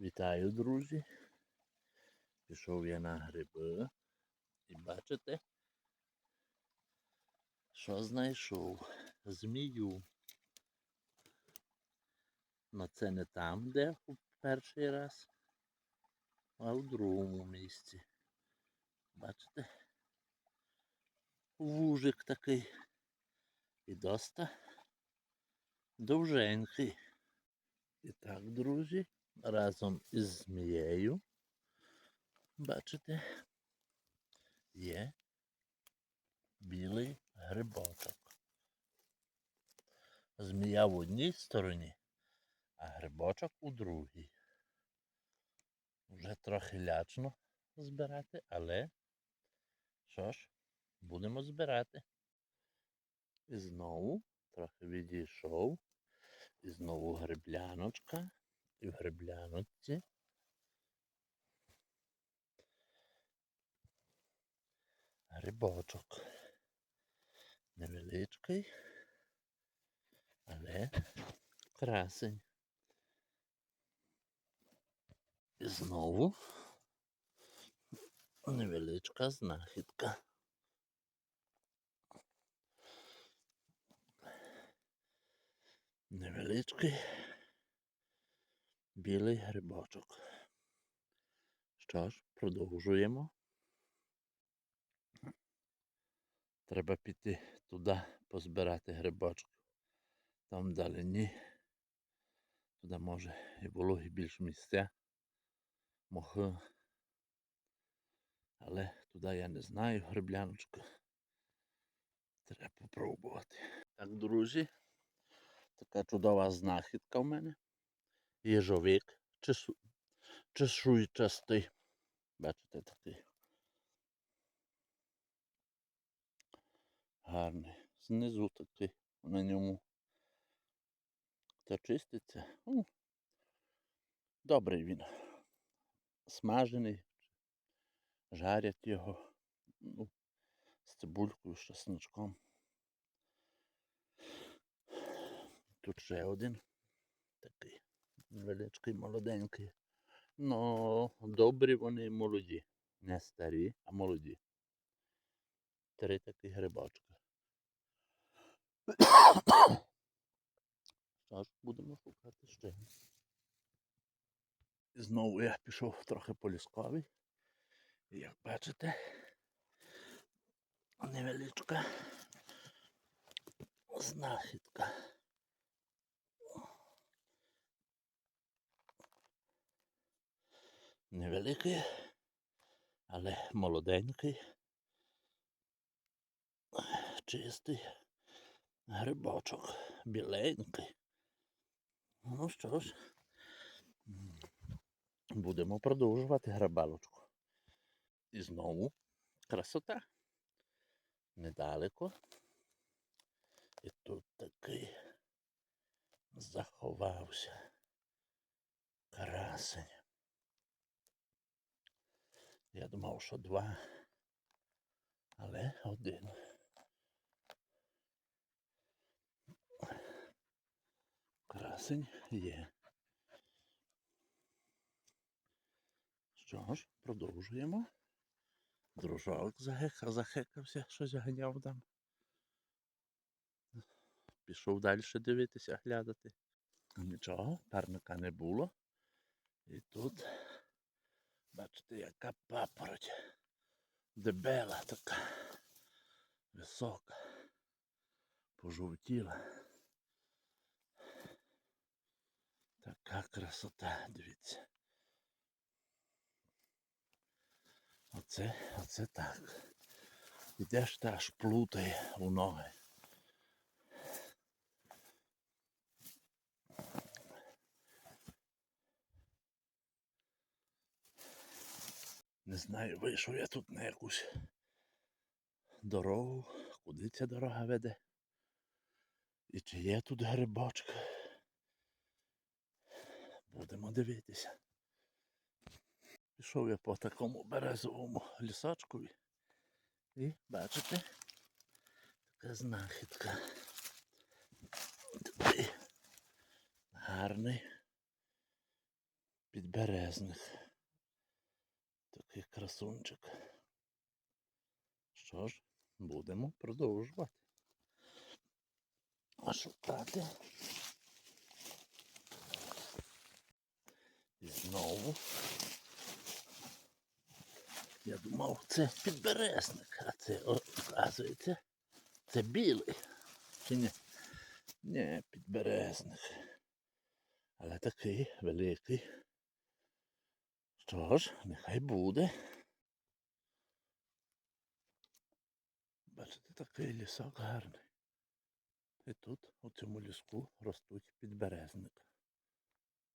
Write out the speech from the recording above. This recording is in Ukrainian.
Вітаю, друзі. Пішов я на гриби. І бачите, що знайшов? Змію. Но це не там, де у перший раз, а у другому місці. Бачите? Вужик такий. І доста довженький. І так, друзі, разом із змією, бачите, є білий грибочок. Змія в одній стороні, а грибочок у другій. Вже трохи лячно збирати, але що ж, будемо збирати. І знову трохи відійшов. І знову грибляночка. І в. Грибочок. Невеличкий, але красень. І знову невеличка знахідка. Невеличкий білий грибочок. Що ж, продовжуємо. Треба піти туди позбирати грибочок. Там вдалині. Туди може і вологі більш місця. Мохи. Але туди я не знаю грибляночку. Треба попробувати. Так, друзі. Така чудова знахідка в мене. Їжовик чешу... чешуйчастий. Бачите такий. Гарний. Знизу такий на ньому. Та чиститься. Ну, добрий він. Смажений. Жарять його. Ну, з цибулькою, з чесночком. Тут ще один такий невеличкий, молоденький. Ну, добрі вони молоді. Не старі, а молоді. Три такі грибочки. Що ж, будемо шукати ще. Знову я пішов трохи по лісковій. І як бачите, невеличка знахідка. Невеликий, але молоденький, чистий грибочок, біленький. Ну що ж, будемо продовжувати грабалочку. І знову красота. Недалеко. І тут такий заховався красень. Я думав, що два, але один. Красень є. Що ж, продовжуємо. Дружок загека, захекався, щось ганяв там. Пішов далі дивитися, глядати. Нічого, парника не було. І тут, бачите, яка папороть. Дебела така. Висока. Пожовтіла. Така красота, дивіться. Оце, оце так. Ідеш та аж плутає у ноги. Не знаю, вийшов я тут на якусь дорогу, куди ця дорога веде. І чи є тут грибочок. Будемо дивитися. Пішов я по такому березовому лісочкові. І бачите, така знахідка. Такий гарний підберезник. Такий красунчик. Що ж, будемо продовжувати. Шукати. І знову. Я думав, це підберезник, а це, оказується, це білий. Чи ні? Ні, підберезник. Але такий великий. Що ж, нехай буде. Бачите, такий лісок гарний. І тут, у цьому ліску, ростуть підберезники.